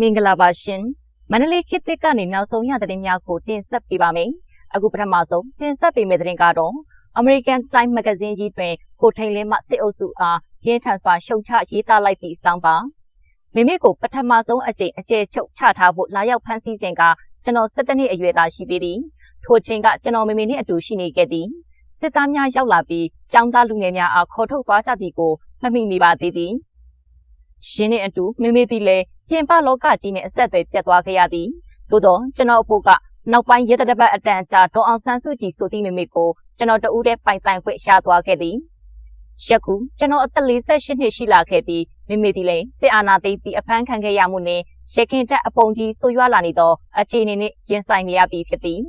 မင်္ဂလာပါရှင်မန္တလေးခေတ်သစ်ကနေနောက်ဆုံးရသတင်းများကိုတင်ဆက်ပေးပါမယ်အခုပထမဆုံးတင်ဆက်ပေးမယ့်သတင်းကတော့ American Time Magazine ကြီးတွင်ကိုထိန်လင်းမှစစ်အုပ်စုအားပြင်းထန်စွာရှုံချရေးသားလိုက်သည့်စောင်းပါမိမိကိုပထမဆုံးအကြိမ်အကျယ်ချုပ်ချထားဖို့လာရောက်ဖမ်းဆီးစဉ်ကကျွန်တော်17နှစ်အရွယ်သားရှိသေးသည်ထိုချိန်ကကျွန်တော်မိမိနှင့်အတူရှိနေခဲ့သည်စစ်သားများရောက်လာပြီးចောင်းသားလူငယ်များအားခေါ်ထုတ်သွားကြသည်ကိုမှတ်မိနေပါသေးသည် ရှင်းနှင့်အတူမိမိသည်လည်းပြင်ပလောကကြီးနှင့်အဆက်အသွယ်ပြတ်သွားခဲ့ရသည်သို့သောကျွန်တော်အဖို့ကနောက်ပိုင်းရတတပတ်အတန်ကြာဒေါအောင်ဆန်းစုကြည်ဆိုသည့်မိမိကိုကျွန်တော်တဦးတည်းပိုင်ဆိုင်ခွင့်ရှာသွားခဲ့သည်ယခုကျွန်တော်အသက်48နှစ်ရှိလာခဲ့ပြီးမိမိဒီလည်းစစ်အာဏာသိမ်းပြီးအဖမ်းခံခဲ့ရမှုနဲ့ရခင်တက်အပုံကြီးဆိုးရွားလာနေသောအခြေအနေနှင့်ရင်ဆိုင်နေရပြီးဖြစ်သည်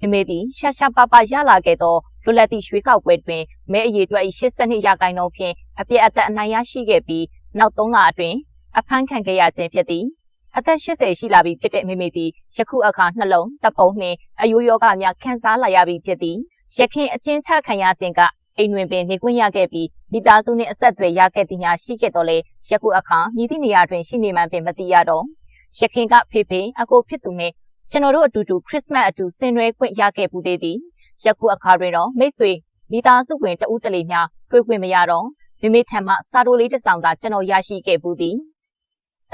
မိမိသည်ရှာရှာပါပါရလာခဲ့သောလွတ်လပ်သည့်ရွှေကောက်ပွဲတွင်မဲအရေးအတွက်82ရာခိုင်နှုန်းဖြင့်အပြည့်အသက်အနိုင်ရရှိခဲ့ပြီး နောက်3လအတွင်းအဖမ်းခံခဲ့ရခြင်းဖြစ်သည်အသက်80ရှိလာပြီဖြစ်တဲ့မိမိသည်ယခုအခါနှလုံးတပ်ပုံနှင့်အယိုးယောဂများခံစားလာရပြီဖြစ်သည်ရခင်အချင်းချခံရစဉ်ကအိမ်တွင်ပင်နေခွင့်ရခဲ့ပြီးမိသားစုနှင့်အဆက်အသွယ်ရခဲ့သည်များရှိခဲ့တော်လဲယခုအခါမြည်သည့်နေရာတွင်ရှိနေမှပင်မသိရတော့ရခင်ကဖေဖေအကိုဖြစ်သူနှင့်ကျွန်တော်တို့အတူတူခရစ်မတ်အတူဆင်နွှဲခွင့်ရခဲ့ပူသေးသည်ယခုအခါတွင်တော့မိတ်ဆွေမိသားစုဝင်တဦးတလေများတွေ့ခွင့်မရတော့ မိမိထံမှစာတိုလေးတစ်စောင်သာကျွန်တော်ရရှိခဲ့ပူသည်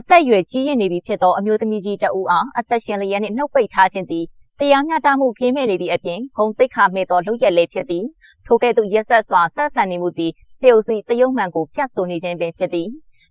အသက်အရွယ်ကြီးရင့်နေပြီဖြစ်သောအမျိုးသမီးကြီးတဦးအားအသက်ရှင်လျက်နှင့်နှုတ်ပိတ်ထားခြင်းသည်တရားမျှတမှုကင်းမဲ့နေသည့်အပြင်ဂုံတိတ်ခါမဲ့သောလုပ်ရက်လေးဖြစ်သည်ထိုကဲ့သို့ရက်ဆက်စွာဆက်ဆံနေမှုသည်စေအုပ်စုတယုံမှန်ကိုပြတ်ဆိုနေခြင်းပင်ဖြစ်သည်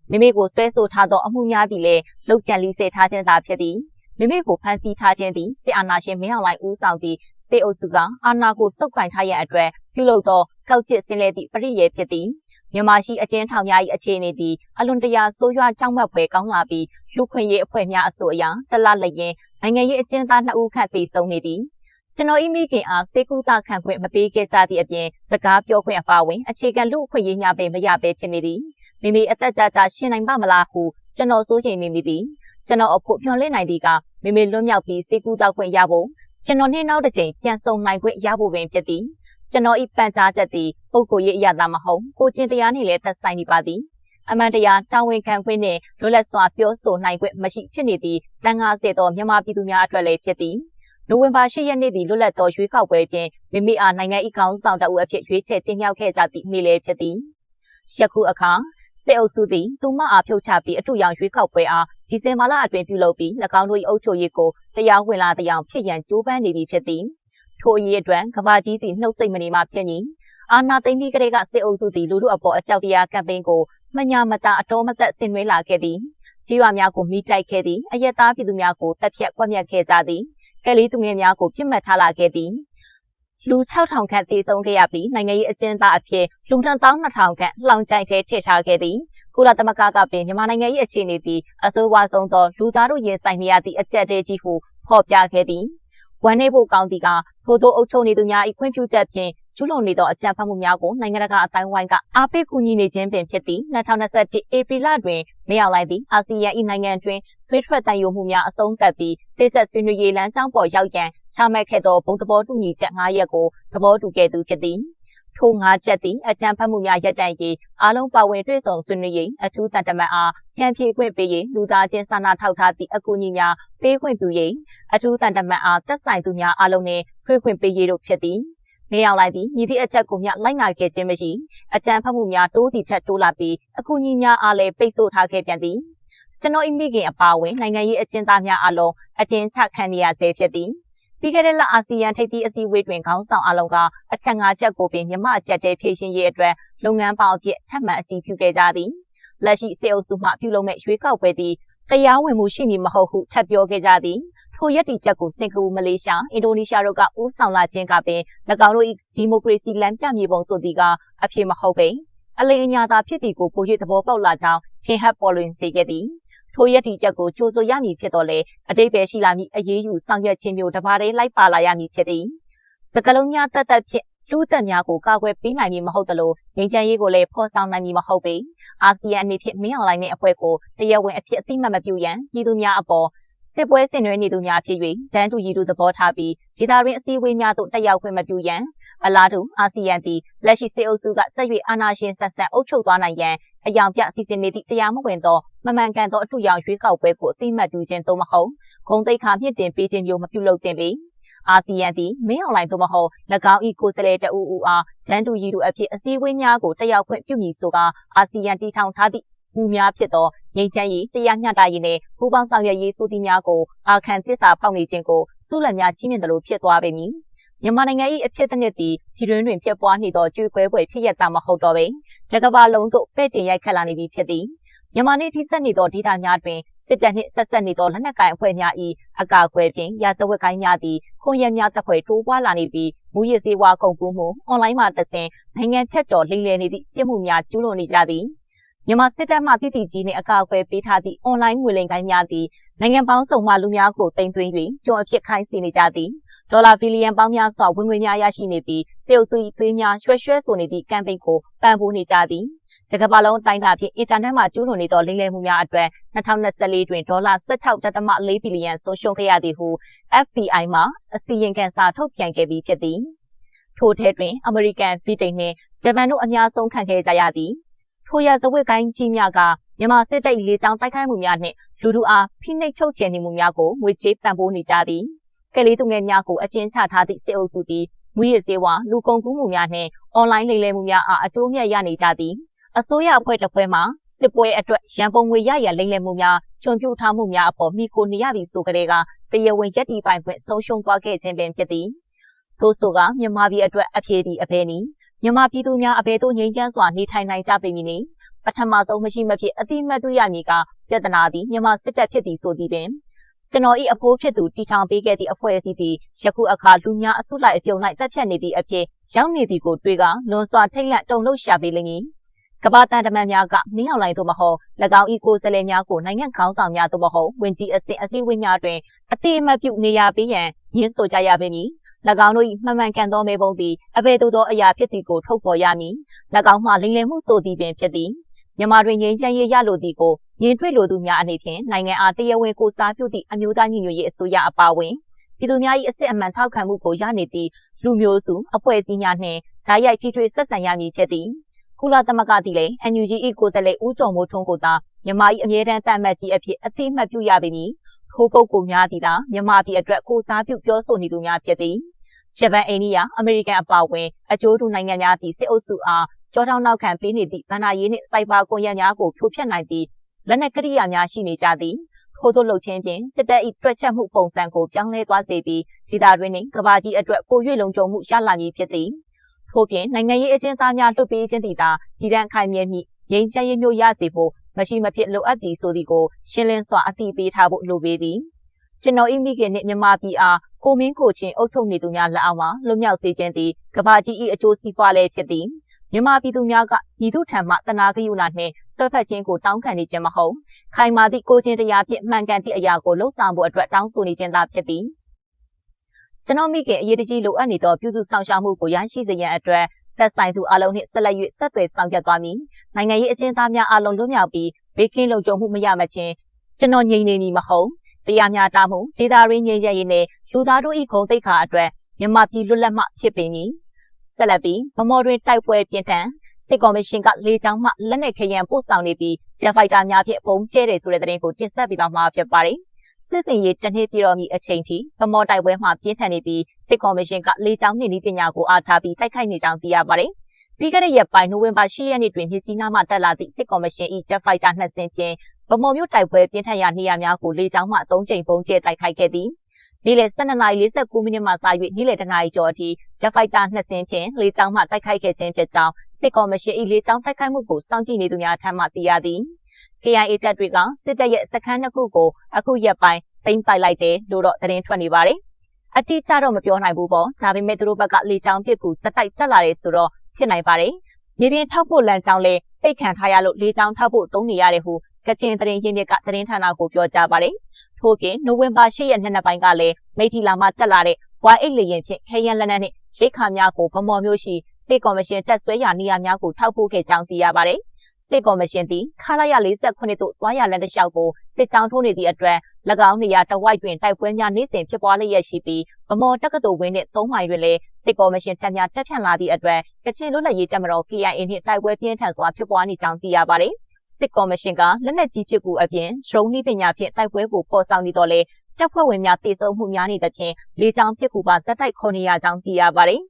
မိမိကိုဆွဲဆိုထားသောအမှုများသည်လည်းလှုပ်ကြံလီစေထားခြင်းသာဖြစ်သည်မိမိကိုဖမ်းဆီးထားခြင်းသည်စစ်အာဏာရှင်မင်းအောင်လှိုင်ဦးဆောင်သည့်စေအုပ်စုကအာဏာကိုစုပ်ကိုင်ထားရန်အတွက်ပြုလုပ်သောကောက်ကျစ်ဆင်းလဲသည့်ပရိယေဖြစ်သည် မြန်မာရှိအကျဉ်းထောင်များ၏အခြေအနေသည်အလွန်တရာဆိုးရွားကြောက်မက်ဖွယ်ကောင်းလာပြီးလူခွင့်ရေးအဖွဲ့များအဆိုအရတလလျင်နိုင်ငံရေးအကျဉ်းသား2ဦးခန့်တည်ဆုံနေသည်ကျွန်တော်ဤမိခင်အားစေကူတာခံခွင့်မပေးခဲ့ကြသည့်အပြင်စကားပြောခွင့်အပါအဝင်အခြေခံလူအခွင့်အရေးများပင်မရဘဲဖြစ်နေသည်မိမိအသက်ကြာကြာရှင်းနိုင်ပါမလားဟုကျွန်တော်စိုးရိမ်နေမိသည်ကျွန်တော်အဖို့မျှော်လင့်နိုင်သည်ကမိမိလွတ်မြောက်ပြီးစေကူတာခွင့်ရဖို့ကျွန်တော်နှင်းနောက်တစ်ချိန်ပြန်ဆုံနိုင်ခွင့်ရဖို့ပင်ဖြစ်သည် ကျွန်တော်ဤပန်ကြားချက်သည်ပုဂ္ဂိုလ်ရေးအရာသာမဟုတ်ကိုကျင့်တရားနှင့်လည်းသက်ဆိုင်နေပါသည်အမှန်တရားတာဝန်ခံခွင့်နှင့်လွတ်လပ်စွာပြောဆိုနိုင်ခွင့်မရှိဖြစ်နေသည့်တန်ခါစေသောမြန်မာပြည်သူများအတွက်လည်းဖြစ်သည်နိုဝင်ဘာ10ရက်နေ့သည်လွတ်လပ်သောရွေးကောက်ပွဲဖြင့်မိမိအားနိုင်ငံ၏ခေါင်းဆောင်တအုပ်အဖြစ်ရွေးချယ်တင်မြှောက်ခဲ့ကြသည့်နေ့လည်းဖြစ်သည်ယခုအခါစေအုပ်စုသည်သူမအားဖြုတ်ချပြီးအထူရောင်ရွေးကောက်ပွဲအားဒီဇင်ဘာလအတွင်းပြုလုပ်ပြီး၎င်းတို့၏အုပ်ချုပ်ရေးကိုတရားဝင်လာတဲ့အောင်ဖြစ်ရန်ကြိုးပမ်းနေပြီဖြစ်သည် ထိုအရေးအတွက်ကဘာကြီးသည်နှုတ်ဆက်မနေမှဖြစ်မည်အာနာသိမ့်ပြီးကလေးကစစ်အုပ်စုသည်လူထုအပေါ်အကြောက်တရားကမ်ပိန်းကိုမညာမတာအတော်မသက်ဆင်နွှဲလာခဲ့သည်ကြီးရွာများကိုမိတိုက်ခဲ့သည်အရက်သားပြည်သူများကိုတပ်ဖြတ်ကွက်မြတ်ခဲ့ကြသည်ကလေးသူငယ်များကိုပြစ်မှတ်ထားလာခဲ့သည်လူ6000ခန့်တည်ဆုံခဲ့ရပြီးနိုင်ငံရေးအကျဉ်းသားအဖြစ်လူ12000ခန့်လှောင်ချိုင်ထဲထည့်ထားခဲ့သည်ကုလသမဂ္ဂကပင်မြန်မာနိုင်ငံ၏အခြေအနေသည်အဆိုးဝါးဆုံးသောလူသားတို့ရင်ဆိုင်နေရသည့်အကြက်တဲကြီးဟုဖော်ပြခဲ့သည် ဝမ်းနေဖို့ကောင်းသည်ကထို့သောအုပ်ချုပ်နေသူများ၏ခွင့်ပြုချက်ဖြင့်ကျူးလွန်နေသောအကြမ်းဖက်မှုများကိုနိုင်ငံတကာအတိုင်းဝိုင်းကအားပေးကူညီနေခြင်းပင်ဖြစ်သည်2021ဧပြီလတွင်မရောက်လိုက်သည့်အာဆီယံ၏နိုင်ငံတွင်သွေးထွက်တန်ယိုမှုများအဆုံးသတ်ပြီးစိတ်ဆက်ဆွေးနွေးရေးလမ်းကြောင်းပေါ်ရောက်ရန်ချမှတ်ခဲ့သောဘုံသဘောတူညီချက်၅ရက်ကိုသဘောတူခဲ့သူဖြစ်သည် ထိုငါးချက်သည်အကြံဖတ်မှုများရပ်တန့်ရေးအားလုံးပါဝင်တွေ့ဆုံဆွေးနွေးရေးအထူးတန်တမန်အားပြန်ဖြေခွင့်ပေးရေးလူသားချင်းစာနာထောက်ထားသည့်အကူအညီများပေးခွင့်ပြုရေးအထူးတန်တမန်အားသက်ဆိုင်သူများအားလုံးနှင့်တွေ့ခွင့်ပေးရေးတို့ဖြစ်သည်နေအောင်လိုက်သည်ညီသည့်အချက်ကိုမျှလိုက်နာခဲ့ခြင်းမရှိအကြံဖတ်မှုများတိုးသည့်ထက်တိုးလာပြီးအကူအညီများအားလည်းပိတ်ဆို့ထားခဲ့ပြန်သည်ကျွန်တော်အမိခင်အပါအဝင်နိုင်ငံရေးအကျဉ်းသားများအလုံးအကျဉ်းချခံနေရဆဲဖြစ်သည် ပြီးခဲ့တဲ့လအာဆီယံထိပ်သီးအစည်းအဝေးတွင်ခေါင်းဆောင်အလုံးကအချက်၅ချက်ကိုပင်မြမအကြက်တဲဖြည့်ရှင်ရေးအတွက်လုပ်ငန်းပေါင်းအဖြစ်ထပ်မံအတည်ပြုခဲ့ကြသည်လက်ရှိစေအုပ်စုမှပြုလုပ်မဲ့ရွေးကောက်ပွဲသည်တရားဝင်မှုရှိမည်မဟုတ်ဟုထပ်ပြောခဲ့ကြသည်ထိုရည်တည်ချက်ကိုစင်ကာပူမလေးရှားအင်ဒိုနီးရှားတို့ကဦးဆောင်လာခြင်းကပင်၎င်းတို့၏ဒီမိုကရေစီလမ်းပြမြေပုံဆိုသည်ကအဖြစ်မဟုတ်ပေအလိအညာသာဖြစ်သည်ကိုပို၍သဘောပေါက်လာကြောင်းထင်ဟပ်ပေါ်လွင်စေခဲ့သည် ထိုရည်တည်ချက်ကိုကြိုးဆိုရမည်ဖြစ်တော့လေအတိတ်ပဲရှိလာမည်အရေးယူဆောင်ရွက်ခြင်းမျိုးတစ်ပါးတည်းလိုက်ပါလာရမည်ဖြစ်သည်စကလုံးများတတ်တတ်ဖြင့်လူသက်များကိုကာကွယ်ပေးနိုင်မည်မဟုတ်သလိုငြိမ်းချမ်းရေးကိုလည်းဖော်ဆောင်နိုင်မည်မဟုတ်ပေအာဆီယံအနေဖြင့်မင်းအောင်လှိုင်နှင့်အဖွဲ့ကိုတရားဝင်အဖြစ်အသိမှတ်မပြုရန်ပြည်သူများအပေါ်စစ်ပွဲဆင်နွှဲနေသူများဖြစ်၍တန်းတူရည်တူသဘောထားပြီးဒေသတွင်းအစည်းအဝေးများသို့တက်ရောက်ခွင့်မပြုရန်အလားတူအာဆီယံသည်လက်ရှိစစ်အုပ်စုကဆက်၍အာဏာရှင်ဆက်ဆက်အုပ်ချုပ်သွားနိုင်ရန်အယောင်ပြစီစဉ်နေသည့်တရားမဝင်သော မမှန်ကန်သောအထူးရောင်ရွေးကောက်ပွဲကိုအသိမှတ်ပြုခြင်းသို့မဟုတ်ဂုံတိတ်ခါမြင့်တင်ပေးခြင်းမျိုးမပြုလုပ်သင့်ပေအာဆီယံသည်မင်းအွန်လိုင်းသို့မဟုတ်၎င်း၏ကိုယ်စားလှယ်တအူအူအားဂျန်တူရီတို့အဖြစ်အစည်းအဝေးများကိုတက်ရောက်ခွင့်ပြုမည်ဆိုကာအာဆီယံတည်ထောင်ထားသည့်မူများဖြစ်သောငြိမ်းချမ်းရေးတရားမျှတရေးနှင့်ပူးပေါင်းဆောင်ရွက်ရေးဆိုသည့်များကိုအာခံသစ္စာဖောက်နေခြင်းကိုစုလက်များကြီးမြင့်သလိုဖြစ်သွားပေမည်မြန်မာနိုင်ငံ၏အဖြစ်တစ်နှစ်သည်ပြည်တွင်းတွင်ဖြစ်ပွားနေသောကျွေးကွဲပွဲဖြစ်ရတာမဟုတ်တော့ပေတကဘာလုံးသို့ပဲ့တင်ရိုက်ခတ်လာနေပြီဖြစ်သည် မြန်မာနေထိစပ်နေသောဒေသများတွင်စစ်တပ်နှင့်ဆက်ဆက်နေသောလက်နက်ကိုင်အဖွဲ့များ၏အကာအကွယ်ဖြင့်ရာဇဝတ်ကိုင်းများသည်ခွန်ရက်များတပ်ဖွဲ့တိုးပွားလာနေပြီးမူရစ်စေဝါကုန်ကူးမှုအွန်လိုင်းမှာတဆင်နိုင်ငံဖြတ်ကျော်လိမ်လည်နေသည့်ပြစ်မှုများကျူးလွန်နေကြသည်မြန်မာစစ်တပ်မှတည်တည်ကြီးနှင့်အကာအကွယ်ပေးထားသည့်အွန်လိုင်းငွေလိမ်ကိုင်းများသည်နိုင်ငံပေါင်းစုံမှလူများကိုတင်သွင်း၍ကျွံအဖြစ်ခိုင်းစီနေကြသည်ဒေါ်လာဘီလီယံပေါင်းများစွာဝင်ငွေများရရှိနေပြီးစေအုပ်စု၏သွေးများရွှဲရွှဲဆိုနေသည့်ကမ်ပိန်းကိုပံ့ပိုးနေကြသည် တကမ္ဘာလုံးအတိုင်းအတာဖြင့်အင်တာနက်မှာကျူးလွန်နေသောလိမ်လည်မှုများအတွက်2024တွင်ဒေါ်လာ16.4ဘီလီယံဆုံးရှုံးခဲ့ရသည်ဟု FBI မှအစီရင်ခံစာထုတ်ပြန်ခဲ့ပြီးဖြစ်သည်ထို့ထဲတွင်အမေရိကန်ဗြိတိန်နှင့်ဂျပန်တို့အများဆုံးခံခဲ့ကြရသည်ထိုရဇဝတ်ကိုင်းကြီးများကမြန်မာစစ်တပ်လေကြောင်းတိုက်ခိုက်မှုများနှင့်လူထုအားဖိနှိပ်ချုပ်ချယ်နေမှုများကိုငွေကြေးပံ့ပိုးနေကြသည်ကလေးသူငယ်များကိုအကျဉ်းချထားသည့်စစ်အုပ်စုသည်မွေးရစေဝါလူကုန်ကူးမှုများနှင့်အွန်လိုင်းလိမ်လည်မှုများအားအကျိုးမြတ်ရနေကြသည် အစိုးရအဖွဲ့တစ်ဖွဲ့မှစစ်ပွဲအတွက်ရန်ပုံငွေရရလိမ့်လည်မှုများခြုံပြထားမှုများအပေါ်မိကိုနေရပြီဆိုကြတဲ့ကတရားဝင်ရက်တီပိုင်ခွင့်ဆုံးရှုံးသွားခဲ့ခြင်းပင်ဖြစ်သည်ထို့ဆိုကမြန်မာပြည်အတွက်အပြေသည်အဘဲနီမြန်မာပြည်သူများအဘဲတို့ငြိမ်းချမ်းစွာနေထိုင်နိုင်ကြပေမည်နီပထမဆုံးမရှိမဖြစ်အတိမတ်တွေ့ရမည်ကပြဿနာသည်မြန်မာစစ်တပ်ဖြစ်သည်ဆိုသည်ပင်ကျွန်တော်၏အဖိုးဖြစ်သူတီထောင်ပေးခဲ့သည့်အဖွဲ့အစည်းသည်ယခုအခါလူများအစုလိုက်အပြုံလိုက်တပ်ဖြတ်နေသည့်အဖြစ်ရောက်နေသည်ကိုတွေ့ကလွန်စွာထိတ်လန့်တုန်လှုပ်ရှာပေးလိမ့်မည် ကဘာတန်တမန်များကနင်းအောင်လိုင်းသို့မဟုတ်၎င်းဤကိုယ်စားလှယ်များကိုနိုင်ငံခေါင်းဆောင်များသို့မဟုတ်ဝင်ကြီးအဆင့်အစည်းအဝေးများတွင်အတိအမှတ်ပြုနေရပေးရန်ညှင်းဆိုကြရပေမည်၎င်းတို့၏မှန်မှန်ကန်သောမေပုံသည်အဘယ်သို့သောအရာဖြစ်သည်ကိုထုတ်ဖော်ရမည်၎င်းမှလိမ်လည်မှုဆိုသည်ပင်ဖြစ်သည်မြန်မာတွင်ငြိမ်းချမ်းရေးရလိုသည်ကိုရင်းတွေ့လိုသူများအနေဖြင့်နိုင်ငံအားတရားဝင်ကိုစားပြုသည့်အမျိုးသားညီညွတ်ရေးအစိုးရအပါအဝင်ပြည်သူများ၏အစစ်အမှန်ထောက်ခံမှုကိုရနေသည့်လူမျိုးစုအဖွဲ့အစည်းများနှင့်ဓာတ်ရိုက်ထိထွေဆက်ဆံရမည်ဖြစ်သည် ကုလသမဂ္ဂသည်လည်း NUG ၏ကိုယ်စားလှယ်ဦးကျော်မိုးထွန်းကိုသာမြန်မာ၏အမြဲတမ်းတန်မတ်ကြီးအဖြစ်အသိမှတ်ပြုရပေမည်ထိုးပုတ်ကိုများသည်သာမြန်မာပြည်အတွက်ကိုစားပြုပြောဆိုနေသူများဖြစ်သည်ဂျပန်အိန္ဒိယအမေရိကန်အပါအဝင်အကျိုးတူနိုင်ငံများသည့်စစ်အုပ်စုအားကြောထောင်နောက်ခံပေးနေသည့်ဗန္နာရေးနှင့်စိုက်ဘာကွန်ရက်များကိုဖြိုဖျက်နိုင်သည့်လက်နက်ကရိယာများရှိနေကြသည်ထို့သောလှုပ်ခြင်းဖြင့်စစ်တပ်၏တွက်ချက်မှုပုံစံကိုပြောင်းလဲသွားစေပြီးဒေသတွင်းနှင့်ကမ္ဘာကြီးအတွက်ပို၍လုံခြုံမှုရလာမည်ဖြစ်သည် ထို့ပြင်နိုင်ငံရေးအကျဉ်းသားများလွတ်ပေးခြင်းတည်တာကြည်တန်းခိုင်မြဲမိငြိမ်းချမ်းရေးမျိုးရစေဖို့မရှိမဖြစ်လိုအပ်သည်ဆိုသည်ကိုရှင်းလင်းစွာအသိပေးထားဖို့လိုပေသည်ကျွန်တော်ဤမိခင်နှင့်မြန်မာပြည်အားကိုမင်းကိုချင်းအုပ်ချုပ်နေသူများလက်အောက်မှာလွတ်မြောက်စေခြင်းသည်ကဘာကြီး၏အကျိုးစီးပွားလည်းဖြစ်သည်မြန်မာပြည်သူများကဤသူထံမှတနာဂယုဏနှင့်ဆွဲဖက်ခြင်းကိုတောင်းခံနေခြင်းမဟုတ်ခိုင်မာသည့်ကိုချင်းတရားဖြင့်မှန်ကန်သည့်အရာကိုလှုပ်ဆောင်ဖို့အတွက်တောင်းဆိုနေခြင်းသာဖြစ်သည် ကျွန်တော်မိခင်အရေးတကြီးလိုအပ်နေသောပြုစုဆောင်ရှောက်မှုကိုရရှိစေရန်အတွက်သက်ဆိုင်သူအလုံးနှင့်ဆက်လက်၍ဆက်သွယ်ဆောင်ရွက်သွားမည်နိုင်ငံရေးအကျဉ်းသားများအလုံးလွတ်မြောက်ပြီးဘေးကင်းလုံခြုံမှုမရမချင်းကျွန်တော်ငြိမ်နေမည်မဟုတ်တရားမျှတမှုဒေသရင်းငြိမ်းချမ်းရေးနဲ့လူသားတို့၏ဂုဏ်သိက္ခာအတွက်မြန်မာပြည်လွတ်လပ်မှဖြစ်ပေမည်ဆက်လက်ပြီးဗမော်တွင်တိုက်ပွဲပြင်းထန်စစ်ကော်မရှင်ကလေကြောင်းမှလက်နက်ခရံပို့ဆောင်နေပြီးဂျက်ဖိုက်တာများဖြင့်ပုံကျဲတယ်ဆိုတဲ့သတင်းကိုတင်ဆက်ပေးသွားမှာဖြစ်ပါတယ် စစ်စင်ရေးတနှစ်ပြည့်တော်မီအချိန်ထိဗမော်တိုက်ပွဲမှာပြင်းထန်နေပြီးစစ်ကော်မရှင်ကလေကြောင်းနှင့်ဤပညာကိုအားထားပြီးတိုက်ခိုက်နေကြောင်းသိရပါတယ်ပြီးခဲ့တဲ့ရက်ပိုင်းနိုဝင်ဘာ10ရက်နေ့တွင်မြစ်ကြီးနားမှတက်လာသည့်စစ်ကော်မရှင်၏ဂျက်ဖိုက်တာနှစ်စင်းဖြင့်ဗမော်မြို့တိုက်ပွဲပြင်းထန်ရာနေရာများကိုလေကြောင်းမှ၃ကြိမ်ပုံကျဲတိုက်ခိုက်ခဲ့သည်နေ့လယ်12:49မိနစ်မှစ၍နေ့လယ်တနာရီကျော်အထိဂျက်ဖိုက်တာနှစ်စင်းဖြင့်လေကြောင်းမှတိုက်ခိုက်ခဲ့ခြင်းဖြစ်ကြောင်းစစ်ကော်မရှင်၏လေကြောင်းတိုက်ခိုက်မှုကိုစောင့်ကြည့်နေသူများထံမှသိရသည် KIA တပ်တွေကစစ်တပ်ရဲ့စခန်းနှစ်ခုကိုအခုရက်ပိုင်းသိမ်းပိုက်လိုက်တယ်လို့တော့သတင်းထွက်နေပါတယ်။အတိအကျတော့မပြောနိုင်ဘူးပေါ့။ဒါပေမဲ့သူတို့ဘက်ကလေကြောင်းပစ်ကူစက်တိုက်တက်လာတယ်ဆိုတော့ဖြစ်နိုင်ပါတယ်။မြေပြင်ထောက်ဖို့လမ်းကြောင်းလဲပိတ်ခံထားရလို့လေကြောင်းထောက်ဖို့သုံးနေရတယ်ဟုကချင်သတင်းရင်းမြစ်ကသတင်းဌာနကိုပြောကြားပါတယ်။ထို့ပြင်နိုဝင်ဘာ10ရက်နေ့နေ့ပိုင်းကလည်းမိထီလာမှတက်လာတဲ့ဝါအိတ်လေရင်ဖြင့်ခရရန်လက်နက်နဲ့ရိတ်ခါများကိုဗမော်မျိုးရှိစေကော်မရှင်တက်ဆွဲရာနေရာများကိုထောက်ပို့ခဲ့ကြောင်းသိရပါတယ်။ စစ်ကော်မရှင်သည်ခလာရ48တို့သွားရလမ်းတစ်လျှောက်ကိုစစ်ကြောင်းထိုးနေသည့်အတွက်၎င်းနေရာတဝိုက်တွင်တိုက်ပွဲများနေ့စဉ်ဖြစ်ပွားလျက်ရှိပြီးဗမော်တက္ကသိုလ်ဝင်းနှင့်၃မိုင်တွင်လည်းစစ်ကော်မရှင်တပ်များတပ်ဖြန့်လာသည့်အတွက်ကချင်လွတ်လပ်ရေးတပ်မတော် KIA နှင့်တိုက်ပွဲပြင်းထန်စွာဖြစ်ပွားနေကြောင်းသိရပါသည်စစ်ကော်မရှင်ကလက်နက်ကြီးပစ်ကူအပြင်ဒရုန်းနည်းပညာဖြင့်တိုက်ပွဲကိုပေါ်ဆောင်နေတော့လေတပ်ဖွဲ့ဝင်များတည်ဆုံမှုများနေသဖြင့်လေကြောင်းပစ်ကူပါဇက်တိုက်ခေါ်နေရကြောင်းသိရပါတယ်